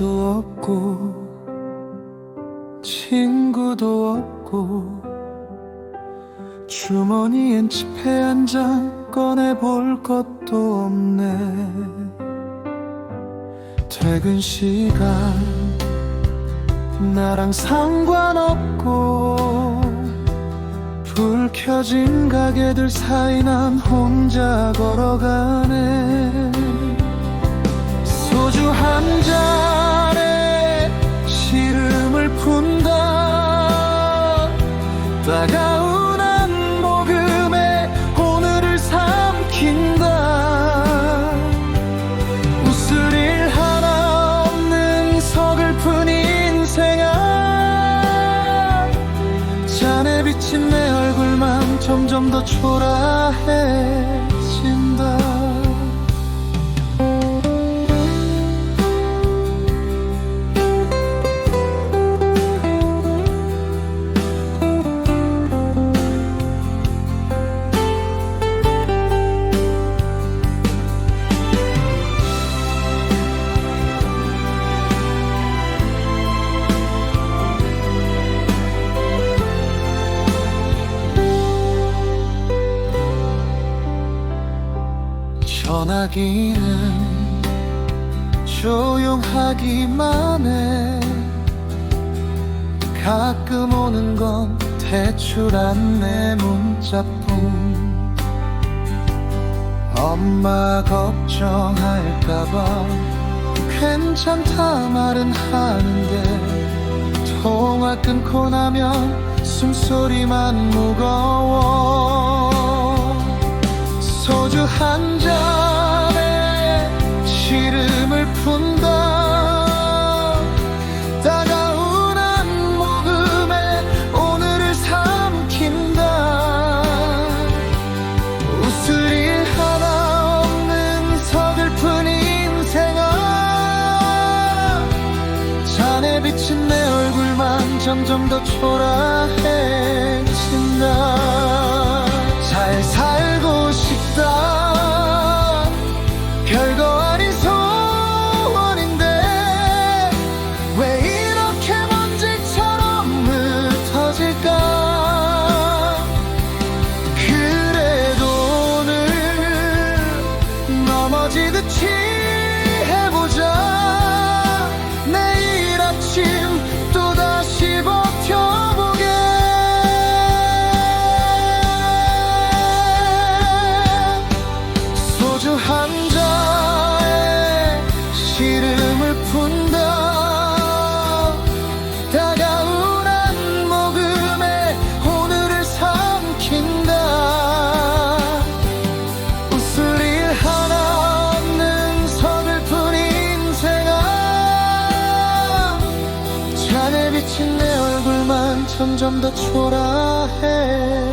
없고 친구도 없고 주머니엔 지폐 한 장 꺼내볼 것도 없네. 퇴근 시간 나랑 상관없고 불 켜진 가게들 사이 난 혼자 걸어가네 비친 내 얼굴만 점점 더 초라해진다 전화기는 조용하기만 해 가끔 오는 건 대출 안내 문자뿐. 엄마 걱정할까봐 괜찮다 말은 하는데 통화 끊고 나면 숨소리만 무거워. 소주 한잔 점점 더 초라해진다. 잘 살고 싶다. 별거 아닌 소원인데 왜 이렇게 먼지처럼 흩어질까? 그래도 오늘 넘어지듯이 점점 더 초라해